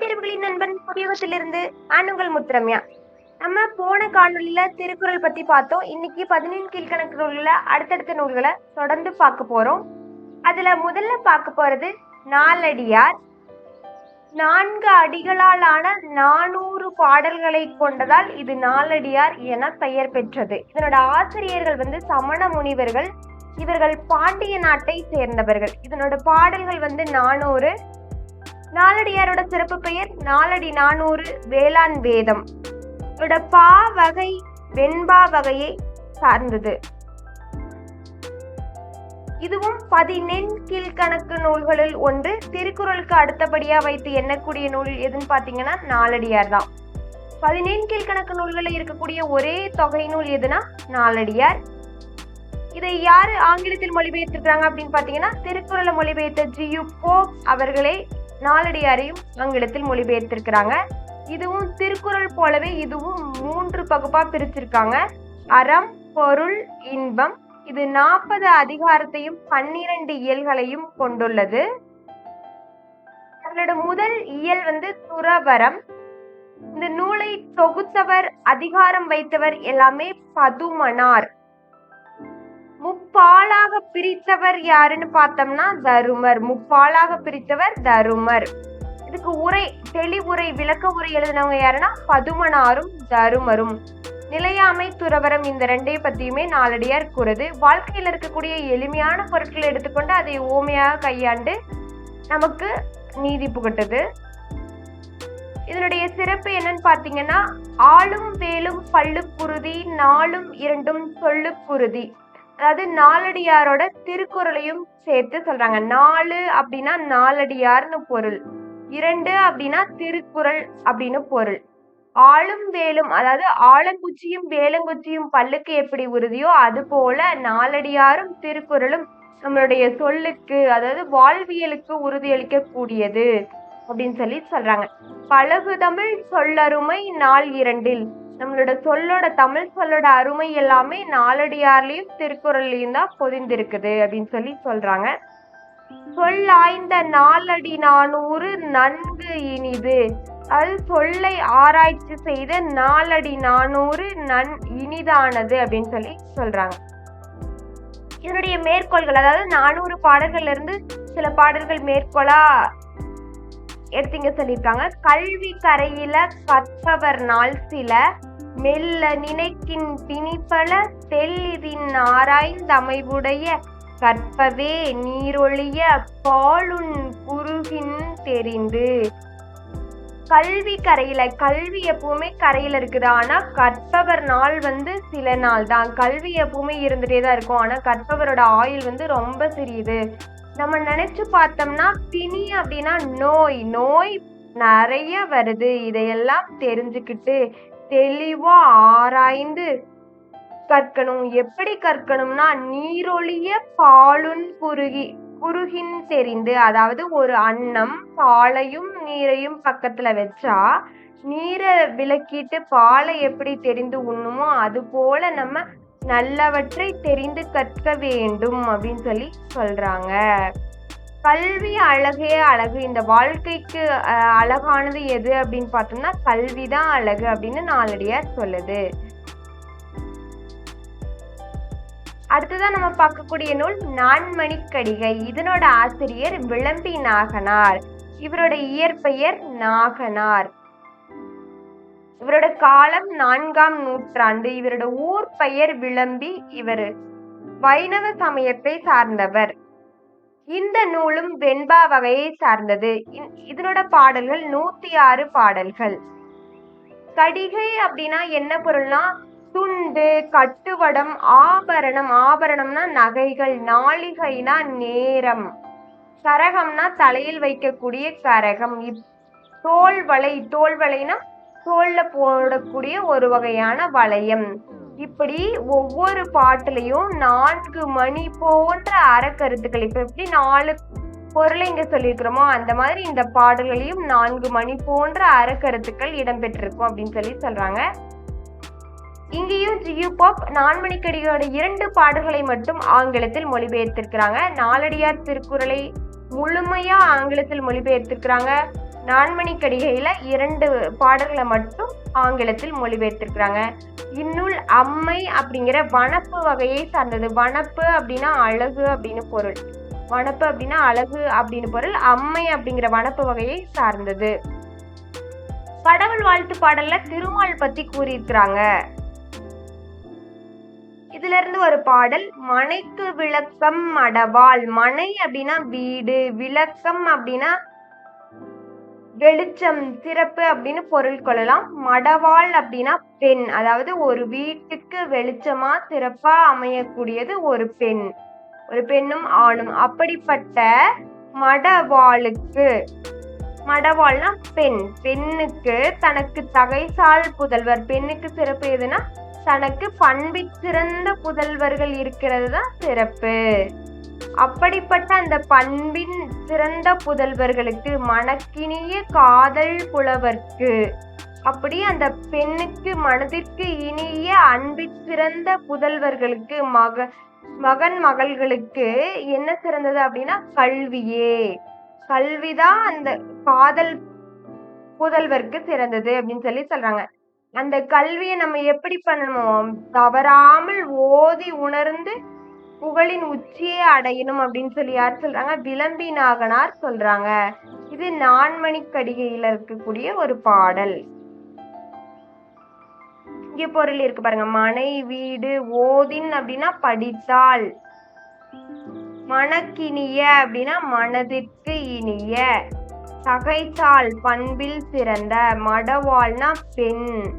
தேர்வுகளின் நண்பன் உபயோகத்திலிருந்து ஆணுங்கள் முத்திரம்யா. நம்ம போன காணொலியில திருக்குறள் பத்தி பார்த்தோம். இன்னைக்கு பதினேழு கீழ்கணக்கு நூல்களை அடுத்தடுத்த நூல்களை தொடர்ந்து பார்க்க போறோம். அதுல முதல்ல பார்க்க போறது நாலடியார். நான்கு அடிகளால் ஆன நானூறு பாடல்களை கொண்டதால் இது நாலடியார் என பெயர் பெற்றது. இதனோட ஆசிரியர்கள் வந்து சமண முனிவர்கள். இவர்கள் பாண்டிய நாட்டை சேர்ந்தவர்கள். இதனோட பாடல்கள் வந்து நானூறு நாலடியாரோட சிறப்பு பெயர் நாலடி நானூறு வேளாண் வேதம். இதோட பா வகை வெண்பா வகையை சார்ந்தது. இதுவும் பதினெண் கீழ்கணக்கு நூல்களில் ஒன்று. திருக்குறளுக்கு அடுத்தபடியா வைத்து எண்ணக்கூடிய நூல் எதுன்னு பாத்தீங்கன்னா நாலடியார் தான். பதினெண் கீழ்கணக்கு நூல்களில் இருக்கக்கூடிய ஒரே தொகை நூல் எதுனா நாலடியார் இதை யாரு ஆங்கிலத்தில் மொழிபெயர்த்திருக்காங்க அப்படின்னு பாத்தீங்கன்னா திருக்குறளை மொழிபெயர்த்த ஜியு போப் அவர்களே நாலடியாரையும் ஆங்கிலத்தில் மொழிபெயர்த்திருக்கிறாங்க. இதுவும் திருக்குறள் போலவே இதுவும் மூன்று பகுப்பா பிரிச்சிருக்காங்க. அறம் பொருள் இன்பம். இது நாற்பது அதிகாரத்தையும் பன்னிரண்டு இயல்களையும் கொண்டுள்ளது. அதனோட முதல் இயல் வந்து துறவரம். இந்த நூலை தொகுத்தவர் அதிகாரம் வைத்தவர் எல்லாமே பதுமனார். முப்பாலாக பிரித்தவர் யாருன்னு பார்த்தோம்னா தருமர். முப்பாலாக பிரித்தவர் தருமர். இதுக்கு உரை தெளிவுரை விளக்க உரை எழுதினவங்க யாருன்னா பதுமனாரும் தருமரும். நிலையாமை துறவரம் இந்த ரெண்டே பத்தியுமே நாலடியார் கூறுது. வாழ்க்கையில் இருக்கக்கூடிய எளிமையான பொருட்களை எடுத்துக்கொண்டு அதை ஓமையாக கையாண்டு நமக்கு நீதி புகட்டுது. இதனுடைய சிறப்பு என்னன்னு பார்த்தீங்கன்னா ஆளும் வேலும் பல்லு குருதி நாளும் இரண்டும் சொல்லு குருதி. அதாவது நாலடியாரோட திருக்குறளையும் சேர்த்து சொல்றாங்க. நாலு அப்படின்னா நாலடியார்னு பொருள். இரண்டு அப்படின்னா திருக்குறள் அப்படின்னு பொருள். ஆளும் வேலும் அதாவது ஆலங்குச்சியும் வேலங்குச்சியும் பல்லுக்கு எப்படி உறுதியோ அது போல நாலடியாரும் திருக்குறளும் நம்மளுடைய சொல்லுக்கு அதாவது வாழ்வியலுக்கு உறுதியளிக்க கூடியது அப்படின்னு சொல்லி சொல்றாங்க. பழகு தமிழ் சொல்லருமை நாள் இரண்டில். நம்மளோட சொல்லோட தமிழ் சொல்லோட அருமை எல்லாமே நாலடியார்லயும் திருக்குறள்லயும் தான் பொதிந்திருக்குது அப்படின்னு சொல்லி சொல்றாங்க. சொல்லாய்ந்த நாலடி நானூறு நன்கு இனிது. அது சொல்லை ஆராய்ச்சி செய்த நாலடி நானூறு நன் இனிதானது அப்படின்னு சொல்லி சொல்றாங்க. இதனுடைய மேற்கோள்கள் அதாவது நானூறு பாடல்கள்ல இருந்து சில பாடல்கள் மேற்கோளா எடுத்தீங்க சொல்லியிருக்காங்க. கல்வி கரையில கற்பவர் நாள் சில மெல்ல நினைக்கின் பிணிப்பல தெல்லிதின் ஆராய்ந்தமைவுடைய கற்பவே நீரொழிய பாலுன் குருகின் தெரிந்து. கல்வி கரையில கல்வி எப்பவுமே கரையில இருக்குது. ஆனா கற்பவர் நாள் வந்து சில நாள் தான். கல்வி எப்பவுமே இருந்துட்டே தான் இருக்கும். ஆனா கற்பவரோட ஆயுள் வந்து ரொம்ப சிறியது. நம்ம நினைச்சு பார்த்தோம்னா பிணி அப்படின்னா நோய் நோய் நிறைய வருது. இதையெல்லாம் தெரிஞ்சுக்கிட்டு தெளிவா ஆராய்ந்து கற்கணும். எப்படி கற்கணும்னா நீரொழிய பாலுன் குறுகி குறுகின் தெரிந்து அதாவது ஒரு அன்னம் பாலையும் நீரையும் பக்கத்துல வச்சா நீரை விளக்கிட்டு பாலை எப்படி தெரிந்து உண்ணுமோ அது போல நம்ம நல்லவற்றை தெரிந்து கற்க வேண்டும் அப்படின்னு சொல்லி சொல்றாங்க. கல்வி அழகே அழகு. இந்த வாழ்க்கைக்கு அழகானது எது அப்படின்னு பார்த்தோம்னா கல்வி தான் அழகு அப்படின்னு நாளடியார் சொல்லுது. அடுத்ததான் நம்ம பார்க்கக்கூடிய நூல் நான்மணிக்கடிகை இதனோட ஆசிரியர் விளம்பி நாகனார். இவரோட இயற்பெயர் நாகனார். இவரோட காலம் நான்காம் நூற்றாண்டு. இவரோட ஊர் பெயர் விளம்பி இவர். வைணவ சமயத்தை சார்ந்தவர். இந்த நூலும் வெண்பா வகையை சார்ந்தது. இதனோட பாடல்கள் நூத்தி ஆறு பாடல்கள். கடிகை அப்படின்னா என்ன பொருள்னா துண்டு கட்டுவடம் ஆபரணம். ஆபரணம்னா நகைகள் நாளிகைனா நேரம். கரகம்னா தலையில் வைக்கக்கூடிய கரகம் இப் தோல் வளை தோல் வளைனா தோல்ல போடக்கூடிய ஒரு வகையான வளையம். இப்படி ஒவ்வொரு பாட்டுலயும் நான்கு மணி போன்ற அறக்கருத்துக்கள். இப்ப எப்படி நாலு பொருளை இங்க சொல்லியிருக்கிறோமோ அந்த மாதிரி இந்த பாடல்களையும் நான்கு மணி போன்ற அறக்கருத்துக்கள் இடம்பெற்றிருக்கும் அப்படின்னு சொல்லி சொல்றாங்க. இங்கேயும் ஜியு பாப் நான்மணிக்கடியோட இரண்டு பாடல்களை மட்டும் ஆங்கிலத்தில் மொழிபெயர்த்திருக்கிறாங்க. நாலடியார் திருக்குறளை முழுமையா ஆங்கிலத்தில் மொழிபெயர்த்திருக்கிறாங்க. நான்மணிக்கடிகையில இரண்டு பாடல்களை மட்டும் ஆங்கிலத்தில் மொழிபெயர்த்திருக்கிறாங்க. இந்நூல் அம்மை அப்படிங்கிற வனப்பு வகையை சார்ந்தது. வனப்பு அப்படின்னா அழகு அப்படின்னு பொருள். வனப்பு அப்படின்னா அழகு அப்படின்னு பொருள். அம்மை அப்படிங்கிற வனப்பு வகையை சார்ந்தது. கடவுள் வாழ்த்து பாடல்ல திருமால் பத்தி கூறியிருக்கிறாங்க. இதுல இருந்து ஒரு பாடல் மனைக்கு விளக்கம் மடவாள் மனை அப்படின்னா வீடு விளக்கம் அப்படின்னா வெளிச்சம் சிறப்பு அப்படின்னு பொருள் கொள்ளலாம். மடவாள் அப்படின்னா பெண். அதாவது ஒரு வீட்டுக்கு வெளிச்சமா சிறப்பா அமையக்கூடியது ஒரு பெண். ஒரு பெண்ணும் ஆணும். அப்படிப்பட்ட மடவாளுக்கு மடவாள்னா பெண். பெண்ணுக்கு தனக்கு தகைசால் புதல்வர். பெண்ணுக்கு சிறப்பு எதுனா தனக்கு பண்பிற் சிறந்த புதல்வர்கள் இருக்கிறது தான் சிறப்பு அப்படிப்பட்ட அந்த பண்பின் சிறந்த புதல்வர்களுக்கு மனக்கினிய காதல் புலவர்க்கு அப்படி அந்த பெண்ணுக்கு மனதிற்கு இனிய அன்பு சிறந்த புதல்வர்களுக்கு மக மகன் மகள்களுக்கு என்ன சிறந்தது அப்படின்னா கல்வியே. கல்விதான் அந்த காதல் புதல்வருக்கு சிறந்தது அப்படின்னு சொல்லி சொல்றாங்க. அந்த கல்வியை நம்ம எப்படி பண்ணணும் தவறாமல் ஓதி உணர்ந்து புகழின் உச்சியை அடையணும் அப்படின்னு சொல்லி யார் சொல்றாங்க? விளம்பி நாகனார் சொல்றாங்க. இது நான்மணிக்கடிகையில இருக்கக்கூடிய ஒரு பாடல். இங்க பொருள் இருக்கு பாருங்க. மனை வீடு ஓதின் அப்படின்னா படித்தால் மனக்கினிய அப்படின்னா மனதிற்கு இனிய. சகைத்தாள் பண்பில் சிறந்த. மடவாள்னா பெண்.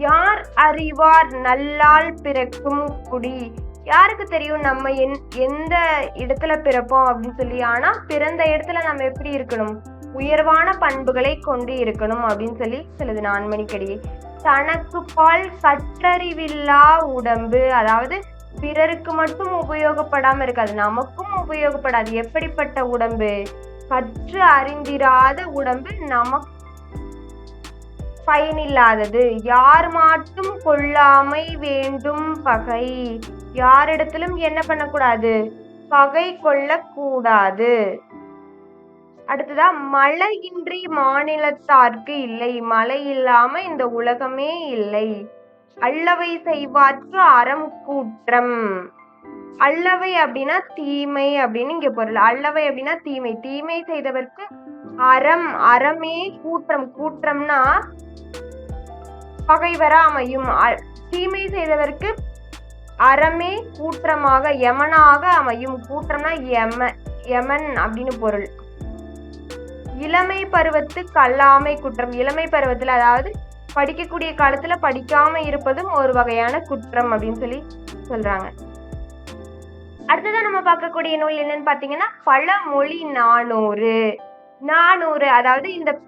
யார் அறிவார் நல்லால் பிறக்கும் குடி? யாருக்கு தெரியும் நம்ம என் எந்த இடத்துல பிறப்போம் அப்படின்னு சொல்லி? ஆனா பிறந்த இடத்துல நம்ம எப்படி இருக்கணும்? உயர்வான பண்புகளை கொண்டு இருக்கணும் அப்படின்னு சொல்லி சொல்லுது நான்மணிக்கடியை தனக்கு பால் கற்றறிவில்லா உடம்பு. அதாவது பிறருக்கு மட்டும் உபயோகப்படாம இருக்காது. நமக்கும் உபயோகப்படாது. எப்படிப்பட்ட உடம்பு? கற்று அறிந்திராத உடம்பு நமக்கு பயனில்லாதது. யார் மாட்டும் கொள்ளாமை வேண்டும் பகை. யாரிடத்திலும் என்ன பண்ணக்கூடாது? பகை கொள்ளக்கூடாது. அடுத்ததா மழையின்றி மாநிலத்தார்க்கு இல்லை. மழை இல்லாம இந்த உலகமே இல்லை. அல்லவை செய்வார்க்கு அறம் கூற்றம். அல்லவை அப்படின்னா தீமை அப்படின்னு இங்க பொருள். அல்லவை அப்படின்னா தீமை. தீமை செய்தவர்க்கு அறம் அறமே கூற்றம் கூற்றம்னா பகைவரா அமையும் அ- தீமை செய்தவர்க்கு அறமே கூற்றமாக யமனாக அமையும். கூற்றம்னா யம யமன் அப்படின்னு பொருள். இளமை பருவத்து கல்லாமை குற்றம். இளமை பருவத்தில் அதாவது படிக்கக்கூடிய காலத்துல படிக்காம இருப்பதும் ஒரு வகையான குற்றம் அப்படின்னு சொல்லி சொல்றாங்க. அடுத்ததான் நம்ம பார்க்கக்கூடிய நூல் என்னன்னு பாத்தீங்கன்னா பழமொழி நானூறு. நானூறு அதாவது இந்த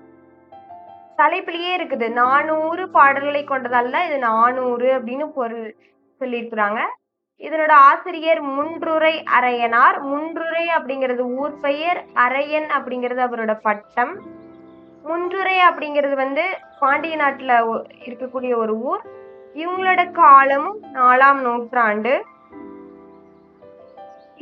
தலைப்பிலேயே இருக்குது. நானூறு பாடல்களை கொண்டதல்ல இது நானூறு அப்படின்னு பொருள் சொல்லியிருக்கிறாங்க. இதனோட ஆசிரியர் முன்றுரை அரையனார். முன்றுரை அப்படிங்கிறது ஊர் பெயர் அரையன் அப்படிங்கிறது அவரோட பட்டம். முன்றுரை அப்படிங்கிறது வந்து பாண்டிய நாட்டில் இருக்கக்கூடிய ஒரு ஊர். இவங்களோட காலமும் நாலாம் நூற்றாண்டு.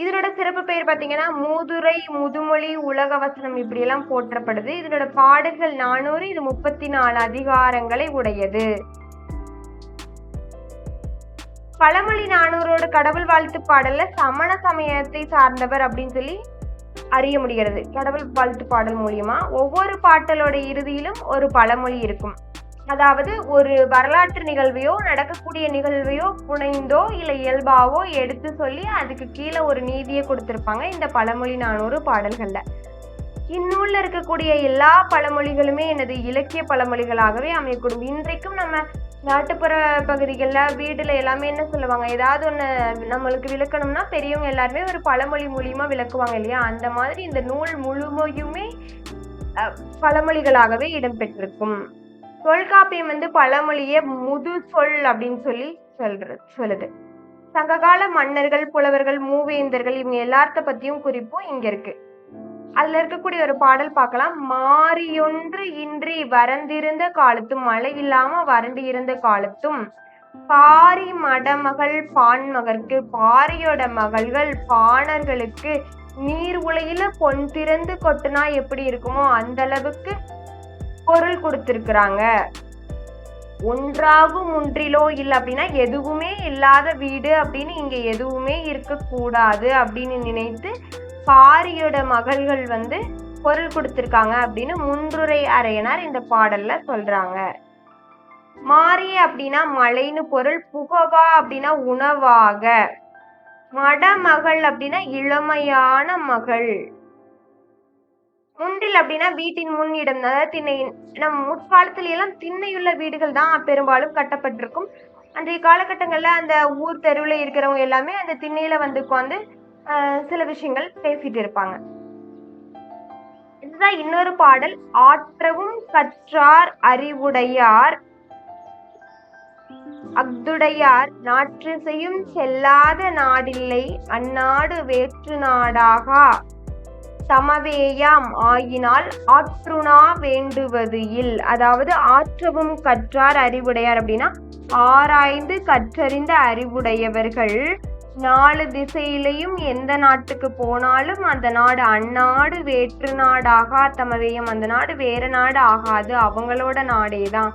இதனோட சிறப்பு பெயர் பார்த்தீங்கன்னா மூதுரை முதுமொழி உலக வசனம் இப்படி எல்லாம் போற்றப்படுது. இதனோட பாடல்கள் நானூறு இது முப்பத்தி நாலு அதிகாரங்களை உடையது. பழமொழி நானூறோட கடவுள் வாழ்த்து பாடல்ல சமண சமயத்தை சார்ந்தவர் அப்படின்னு சொல்லி அறிய முடிகிறது. கடவுள் வாழ்த்து பாடல் மூலியமா. ஒவ்வொரு பாட்டலோட இறுதியிலும் ஒரு பழமொழி இருக்கும். அதாவது ஒரு வரலாற்று நிகழ்வையோ நடக்கக்கூடிய நிகழ்வையோ புனைந்தோ இல்லை இயல்பாவோ எடுத்து சொல்லி அதுக்கு கீழே ஒரு நீதியை கொடுத்துருப்பாங்க இந்த பழமொழி நானூறு பாடல்களில். இந்நூலில் இருக்கக்கூடிய எல்லா பழமொழிகளுமே எனது இலக்கிய பழமொழிகளாகவே அமையக்கூடும். இன்றைக்கும் நம்ம நாட்டுப்புற பகுதிகளில் வீட்டில் எல்லாமே என்ன சொல்லுவாங்க? ஏதாவது ஒன்று நம்மளுக்கு விளக்கணும்னா பெரியவங்க எல்லாருமே ஒரு பழமொழி மூலியமா விளக்குவாங்க இல்லையா? அந்த மாதிரி இந்த நூல் முழுமையுமே பழமொழிகளாகவே இடம்பெற்றிருக்கும். தொல்காப்பியம் வந்து பழமொழிய முது சொல் அப்படின்னு சொல்லி சொல்ற சொல்லுது. சங்ககால மன்னர்கள் புலவர்கள் மூவேந்தர்கள் இவங்க எல்லாத்த பத்தியும் குறிப்பும் இங்க இருக்கு. அதுல இருக்கக்கூடிய ஒரு பாடல் பார்க்கலாம் மாறியொன்று இன்றி வறந்திருந்த காலத்தும் மழை இல்லாம வறண்டு இருந்த காலத்தும் பாரி மடமகள் பான்மகற்கு பாரியோட மகள்கள் பாணர்களுக்கு நீர் உலையில பொன் திறந்து கொட்டுனா எப்படி இருக்குமோ அந்த அளவுக்கு பொருள் கொடுத்திருக்கிறாங்க. ஒன்றாகும் ஒன்றிலோ இல்லை அப்படின்னா எதுவுமே இல்லாத வீடு அப்படின்னு இங்க எதுவுமே இருக்கக்கூடாது அப்படின்னு நினைத்து பாரியோட மகள்கள் வந்து பொருள் கொடுத்திருக்காங்க அப்படின்னு முன்றுரை அறையனார் இந்த பாடல்ல சொல்றாங்க. மாறி அப்படின்னா மழைன்னு பொருள் புகவா அப்படின்னா உணவாக. மடமகள் அப்படின்னா இளமையான மகள். முன்றில் அப்படின்னா வீட்டின் முன்னிடம் அதாவது திண்ணை நம் முற்காலத்துல எல்லாம் திண்ணையுள்ள வீடுகள் தான் பெரும்பாலும் கட்டப்பட்டிருக்கும். அன்றைய காலகட்டங்களில் அந்த ஊர் தெருவில் இருக்கிறவங்க எல்லாமே அந்த திண்ணையில வந்து உட்காந்து சில விஷயங்கள் பேசிட்டு இருப்பாங்க. இதுதான் இன்னொரு பாடல். ஆற்றவும் கற்றார் அறிவுடையார். அஃதுடையார் நாற்று செய்யும் செல்லாத நாடில்லை. அந்நாடு வேற்று நாடாகா. சமவேயாம் ஆயினால் ஆற்றுணா வேண்டுவது இல். அதாவது ஆற்றவும் கற்றார் அறிவுடையார் அப்படின்னா ஆராய்ந்து கற்றறிந்த அறிவுடையவர்கள். நாலு திசையிலையும் எந்த நாட்டுக்கு போனாலும் அந்த நாடு அந்நாடு வேற்று நாடாகா தமவேயம் அந்த நாடு வேற நாடு ஆகாது. அவங்களோட நாடே தான்.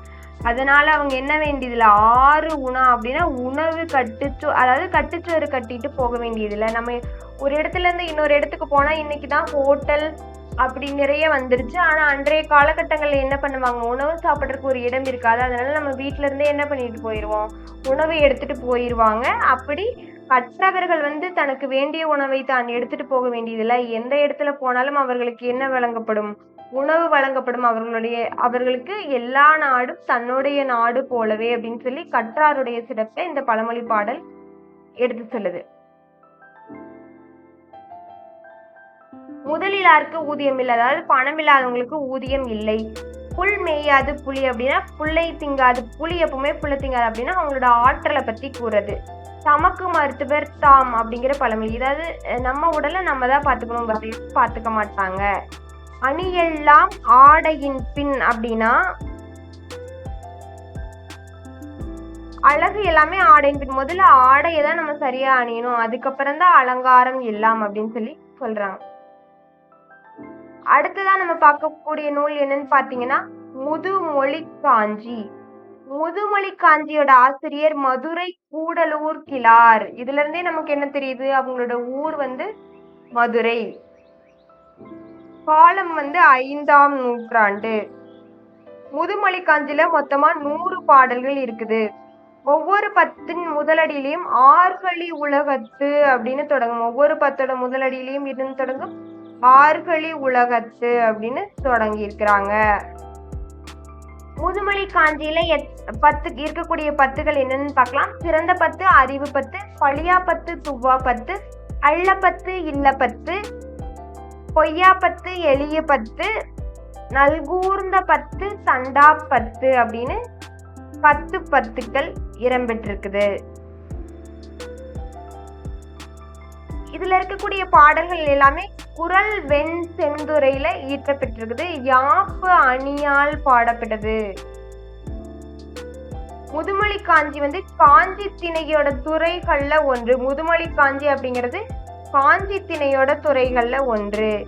அதனால அவங்க என்ன வேண்டியதில்ல? ஆறு உணா அப்படின்னா உணவு கட்டுச்சோ அதாவது கட்டுச்சோறு கட்டிட்டு போக வேண்டியதில்லை. நம்ம ஒரு இடத்துல இருந்து இன்னொரு இடத்துக்கு போனா இன்னைக்கு தான் ஹோட்டல் அப்படி நிறைய வந்துருச்சு. ஆனா அன்றைய காலகட்டங்கள்ல என்ன பண்ணுவாங்க? உணவு சாப்பிட்றதுக்கு ஒரு இடம் இருக்காது. அதனால நம்ம வீட்ல இருந்தே என்ன பண்ணிட்டு போயிடுவோம் உணவை எடுத்துட்டு போயிடுவாங்க அப்படி கற்றவர்கள் வந்து தனக்கு வேண்டிய உணவை தான் எடுத்துட்டு போக வேண்டியதில்லை. எந்த இடத்துல போனாலும் அவர்களுக்கு என்ன வழங்கப்படும்? உணவு வழங்கப்படும் அவர்களுடைய அவர்களுக்கு எல்லா நாடும் தன்னுடைய நாடு போலவே அப்படின்னு சொல்லி கற்றாருடைய சிறப்பை இந்த பழமொழி பாடல் எடுத்து சொல்லுது. முதலிலாருக்கு ஊதியம் இல்லை. அதாவது பணம் இல்லாதவங்களுக்கு ஊதியம் இல்லை. புல் மேயாது புலி அப்படின்னா புல்லை திங்காது புலி எப்பவுமே புல்லை திங்காது அப்படின்னா அவங்களோட ஆற்றலை பத்தி கூறுறது. தமக்கு மருத்துவர் தாம் அப்படிங்கிற பழமொழி. அதாவது நம்ம உடலை நம்ம தான் பார்த்துக்கணும் பார்த்துக்க மாட்டாங்க. அணியெல்லாம் ஆடையின் பின் அப்படின்னா அழகு எல்லாமே ஆடையின் பின். முதல்ல ஆடையை தான் நம்ம சரியா அணியணும். அதுக்கப்புறம் தான் அலங்காரம் எல்லாம் அப்படின்னு சொல்லி சொல்றாங்க. அடுத்ததான் நம்ம பார்க்கக்கூடிய நூல் என்னன்னு பாத்தீங்கன்னா முதுமொழி காஞ்சி. முதுமொழி காஞ்சியோட ஆசிரியர் மதுரை கூடலூர் கிளார் இதுல இருந்தே நமக்கு என்ன தெரியுது? அவங்களோட ஊர் வந்து மதுரை. காலம் வந்து ஐந்தாம் நூற்றாண்டு. முதுமொழி காஞ்சில மொத்தமா நூறு பாடல்கள் இருக்குது. ஒவ்வொரு பத்தின் முதலடியிலையும் ஆர்களி உலகத்து அப்படின்னு தொடங்கும். ஒவ்வொரு பத்தோட முதலடியிலையும் இருந்து தொடங்கும் ஆர்களி உலகத்து அப்படின்னு தொடங்கி இருக்கிறாங்க முதுமொழி காஞ்சியில பத்து இருக்கக்கூடிய பத்துகள் என்னன்னு பார்க்கலாம். சிறந்த பத்து அறிவு பத்து பழியா பத்து துவா பத்து அள்ள பத்து இல்ல பத்து பொய்யா பத்து எளிய பத்து நல்கூர்ந்த பத்து சண்டா பத்து அப்படின்னு பத்து பத்துக்கள் இடம்பெற்றிருக்குது. இதுல இருக்கக்கூடிய பாடல்கள் எல்லாமே குரல் வெண் செந்துறையில ஈட்டப்பட்டிருக்குது யாப்பு அணியால் பாடப்பட்டது. முதுமொழி காஞ்சி வந்து காஞ்சி திணையோட துறைகள்ல ஒன்று. முதுமொழி காஞ்சி அப்படிங்கிறது காஞ்சி திணையோட துறைகள்ல ஒன்று.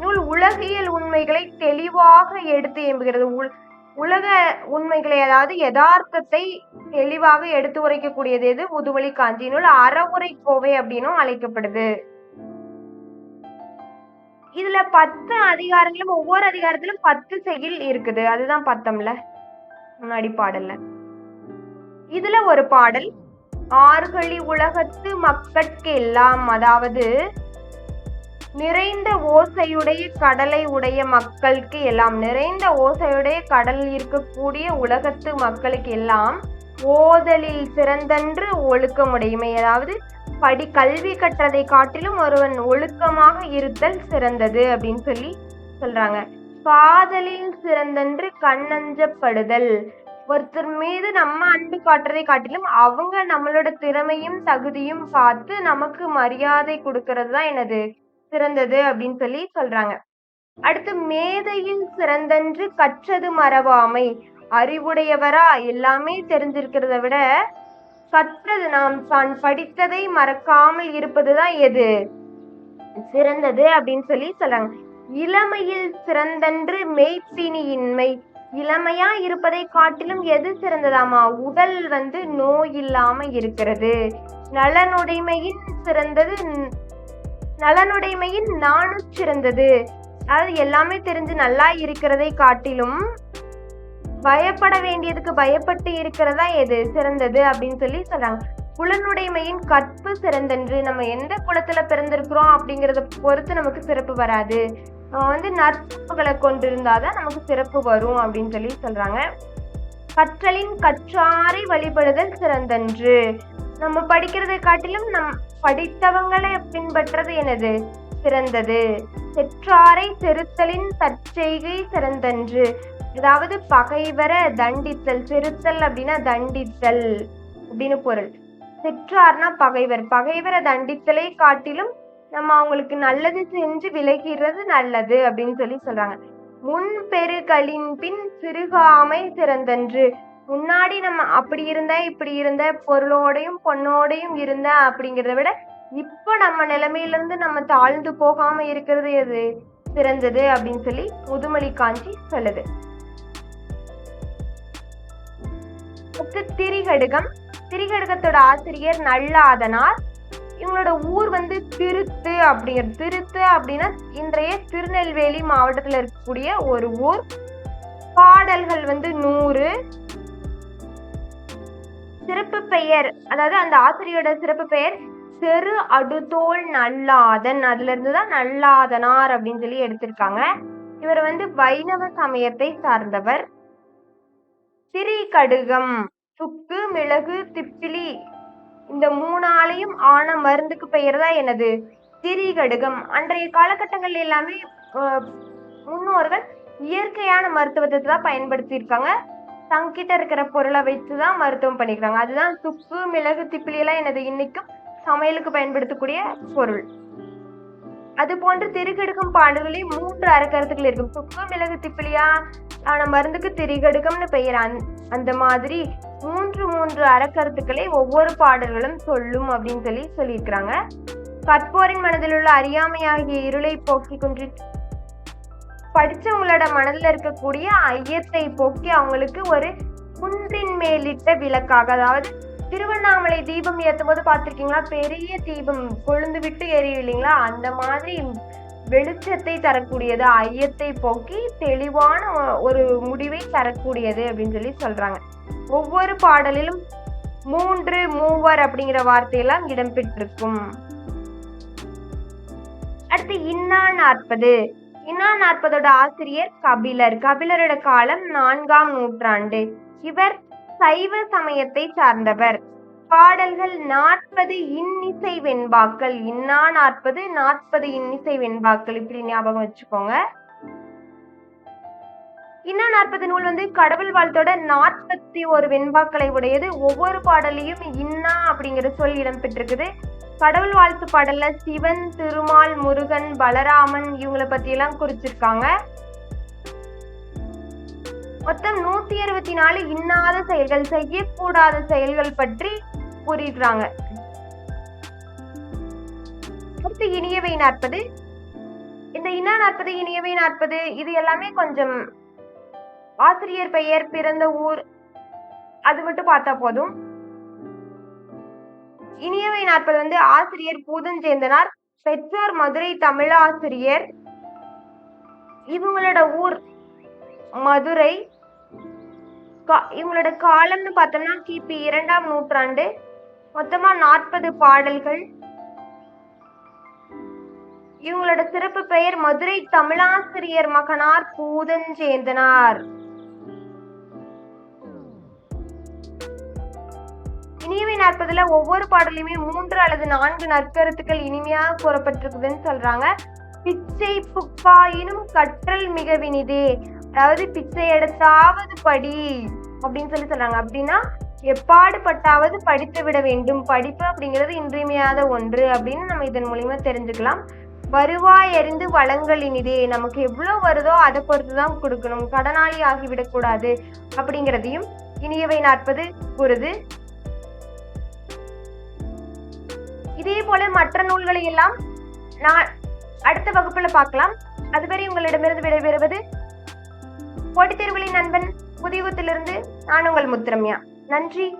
நூல் உலகியல் உண்மைகளை தெளிவாக எடுத்து எம்புகிறது உலக உண்மைகளை அதாவது யதார்த்தத்தை தெளிவாக எடுத்து உரைக்கக்கூடியது எது? முதுமொழி காஞ்சி நூல் அறவுரை கோவை அப்படின்னும் அழைக்கப்படுது. இதுல பத்து அதிகாரங்களும் ஒவ்வொரு அதிகாரத்திலும் பத்து செயல் இருக்குது. அதுதான் பத்தம்ல. முன்னாடி பாடல்ல. இதுல ஒரு பாடல் ஆறுகளி உலகத்து மக்கட்கெல்லாம் அதாவது நிறைந்த ஓசையுடைய கடலை உடைய மக்களுக்கு எல்லாம் நிறைந்த ஓசையுடைய கடல் இருக்கக்கூடிய உலகத்து மக்களுக்கு எல்லாம் ஓதலில் சிறந்தன்று ஒழுக்கமுடையுமை அதாவது படி கல்வி கற்றதை காட்டிலும் ஒருவன் ஒழுக்கமாக இருத்தல் சிறந்தது அப்படின்னு சொல்லி சொல்றாங்க. காதலில் சிறந்தன்று கண்ணஞ்சப்படுதல். ஒருத்தர் மீது நம்ம அன்பு காட்டுறதை காட்டிலும் அவங்க நம்மளோட திறமையும் தகுதியும் பார்த்து நமக்கு மரியாதை கொடுக்கறது தான் எனது சிறந்தது அப்படின்னு சொல்லி சொல்றாங்க. அடுத்து மேதையில் சிறந்தன்று கற்றது மறவாமை. அறிவுடையவரா எல்லாமே தெரிஞ்சிருக்கிறத விட கற்றது நாம் தான் படித்ததை மறக்காமல் இருப்பதுதான் எது? சிறந்தது அப்படின்னு சொல்லி சொல்றாங்க. இளமையில் சிறந்தன்று மெய்ப்பினியின்மை. இளமையா இருப்பதை காட்டிலும் எது சிறந்ததாமா உடல் வந்து நோய் இல்லாம இருக்கிறது. நலனுடைமையின் சிறந்தது நலனுடைமையின் நானும் சிறந்தது. அதாவது எல்லாமே தெரிஞ்சு நல்லா இருக்கிறதை காட்டிலும் பயப்பட வேண்டியதுக்கு பயப்பட்டு இருக்கிறதா எது? சிறந்தது அப்படின்னு சொல்லி சொல்றாங்க. குலனுடைமையின் கற்பு சிறந்தன்று நம்ம எந்த குலத்துல பிறந்திருக்கிறோம் அப்படிங்கறத பொறுத்து நமக்கு சிறப்பு வராது. வந்து நற்புகளை கொண்டிருந்தாதான் நமக்கு சிறப்பு வரும் அப்படின்னு சொல்லி சொல்றாங்க. கற்றலின் கற்றாரை வழிபடுதல் சிறந்தன்று. நம்ம படிக்கிறதை காட்டிலும் நம் படித்தவங்களை பின்பற்றது எனது சிறந்தது. செற்றாரை செருத்தலின் தற்செய்கை சிறந்தன்று. அதாவது பகைவர தண்டித்தல் செருத்தல் அப்படின்னா தண்டித்தல் அப்படின்னு பொருள். செற்றார்னா பகைவர். பகைவர தண்டித்தலை காட்டிலும் நம்ம அவங்களுக்கு நல்லது செஞ்சு விலகிறது நல்லது அப்படின்னு சொல்லி சொல்றாங்க. முன் பெருகளின் பின் சிறுகாமை சிறந்தன்று முன்னாடி நம்ம அப்படி இருந்த இப்படி இருந்த பொருளோடையும் பொண்ணோடையும் இருந்த அப்படிங்கிறத விட இப்போ நம்ம நிலைமையிலிருந்து நம்ம தாழ்ந்து போகாம இருக்கிறது எது? சிறந்தது அப்படின்னு சொல்லி முதுமலி காஞ்சி சொல்லுது. திரிகடுகம். திரிகடுகத்தோட ஆசிரியர் நல்லாதனார். இவங்களோட ஊர் வந்து திருத்து அப்படிங்கிற திருத்து அப்படின்னா இன்றைய திருநெல்வேலி மாவட்டத்தில் இருக்கக்கூடிய ஒரு ஊர். பாடல்கள் வந்து நூறு. சிறப்பு பெயர் அதாவது அந்த ஆசிரியரோட சிறப்பு பெயர் செரு அடுதோள் நல்லாதன். அதுல இருந்துதான் நல்லாதனார் அப்படின்னு சொல்லி எடுத்திருக்காங்க. இவர் வந்து வைணவ சமயத்தை சார்ந்தவர். திரிகடுகம் சுக்கு மிளகு திப்பிலி இந்த மூணாலையும் ஆன மருந்துக்கு பெயர் தான் என்னது திரிகடுகம் அன்றைய காலகட்டங்கள் எல்லாமே முன்னோர்கள் இயற்கையான மருத்துவத்தை தான் பயன்படுத்தியிருக்காங்க. தங்கிட்ட இருக்கிற பொருளை வைத்து தான் மருத்துவம் பண்ணிக்கிறாங்க அதுதான் துப்பு மிளகு திப்பிலி எனது இன்னைக்கும் சமையலுக்கு பயன்படுத்தக்கூடிய பொருள். அது போன்று திரிகடுகம் பாடல்களே மூன்று அறக்கருத்துக்கள் இருக்கும். சுக்கு மிளகு திப்பிலியா ஆன மருந்துக்கு திரிகெடுக்கம்னு பெயர். அந்- அந்த மாதிரி மூன்று மூன்று அறக்கருத்துக்களை ஒவ்வொரு பாடல்களும் சொல்லும் அப்படின்னு சொல்லி சொல்லியிருக்கிறாங்க. கற்போரின் மனதில் உள்ள அறியாமையாகிய இருளை போக்கி கொண்டு படிச்சவங்களோட மனதில் இருக்கக்கூடிய ஐயத்தை போக்கி அவங்களுக்கு ஒரு குன்றின் மேலிட்ட விளக்காக அதாவது திருவண்ணாமலை தீபம் ஏற்றும் போது பார்த்துருக்கீங்களா? பெரிய தீபம் கொழுந்து விட்டு எரியும் இல்லைங்களா? அந்த மாதிரி வெளிச்சத்தை தரக்கூடியது ஐயத்தை போக்கி தெளிவான ஒரு முடிவை தரக்கூடியது அப்படின்னு சொல்லி சொல்றாங்க. ஒவ்வொரு பாடலிலும் மூன்று மூவர் அப்படிங்கிற வார்த்தையெல்லாம் இடம்பெற்றிருக்கும். அடுத்து இன்னா நாற்பது. இன்னா நாற்பதோட ஆசிரியர் கபிலர். கபிலரோட காலம் நான்காம் நூற்றாண்டு. இவர் சைவ சமயத்தை சார்ந்தவர். பாடல்கள் நாற்பது இன்னிசை வெண்பாக்கள். இன்னா நாற்பது நாற்பது இன்னிசை வெண்பாக்கள். இப்படி ஞாபகம் வச்சுக்கோங்க. இன்னா நாற்பது நூல் வந்து கடவுள் வாழ்த்தோட நாற்பத்தி ஒரு வெண்பாக்களை உடையது. ஒவ்வொரு பாடலையும் இன்னா அப்படிங்கிற சொல் இடம்பெற்றிருக்குது. கடவுள் வாழ்த்து பாடல்ல சிவன் திருமால் முருகன் பலராமன் இவங்களை பத்தி எல்லாம் குறிச்சிருக்காங்க. மொத்தம் நூத்தி அறுபத்தி நாலு இன்னாத செயல்கள் செய்யக்கூடாத செயல்கள் பற்றி கூறியிருக்கிறாங்க. அடுத்து இனியவை நாற்பது. இந்த இன்னா நாற்பது இனியவை நாற்பது இது எல்லாமே கொஞ்சம் ஆசிரியர் பெயர் பிறந்த ஊர். அது மட்டும் பார்த்தா போதும். இனியவை நாற்பது வந்து ஆசிரியர் பூதஞ்சேந்தனார் பெற்றோர் மதுரை தமிழாசிரியர். இவங்களோட ஊர் மதுரை. கா- இவங்களோட காலம்னு பார்த்தோம்னா கிபி இரண்டாம் நூற்றாண்டு. மொத்தமா நாற்பது பாடல்கள். இவங்களோட சிறப்பு பெயர் மதுரை தமிழாசிரியர் மகனார் பூதஞ்சேந்தனார் இனிமை நாற்பதுல ஒவ்வொரு பாடலையுமே மூன்று அல்லது நான்கு நற்கருத்துக்கள் இனிமையாக கூறப்பட்டிருக்குதுன்னு சொல்றாங்க. பிச்சை புப்பாயினும் கற்றல் மிக வினிதே. அதாவது பிச்சை எடுத்தாவது படி அப்படின்னு சொல்லி சொல்றாங்க. அப்படின்னா எப்பாடு பட்டாவது படித்து விட வேண்டும். படிப்பு அப்படிங்கிறது இன்றியமையாத ஒன்று அப்படின்னு நம்ம இதன் மூலியமா தெரிஞ்சுக்கலாம். வருவாய் அறிந்து வளங்களினிதே நமக்கு எவ்வளவு வருதோ அதை பொறுத்து தான் கொடுக்கணும். கடனாளி ஆகிவிடக்கூடாது அப்படிங்கிறதையும் இனியவை நாற்பது கூறுது. இதே போல மற்ற நூல்களை எல்லாம் நான் அடுத்த வகுப்புல பார்க்கலாம். அதுவரை உங்களிடமிருந்து விடைபெறுவது போட்டித் தேர்வுகளின் நண்பன் புதியகுத்திலிருந்து நான் உங்கள் முத்திரம்யா. நன்றி.